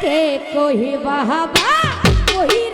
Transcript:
কে কহিবা বাবা কহি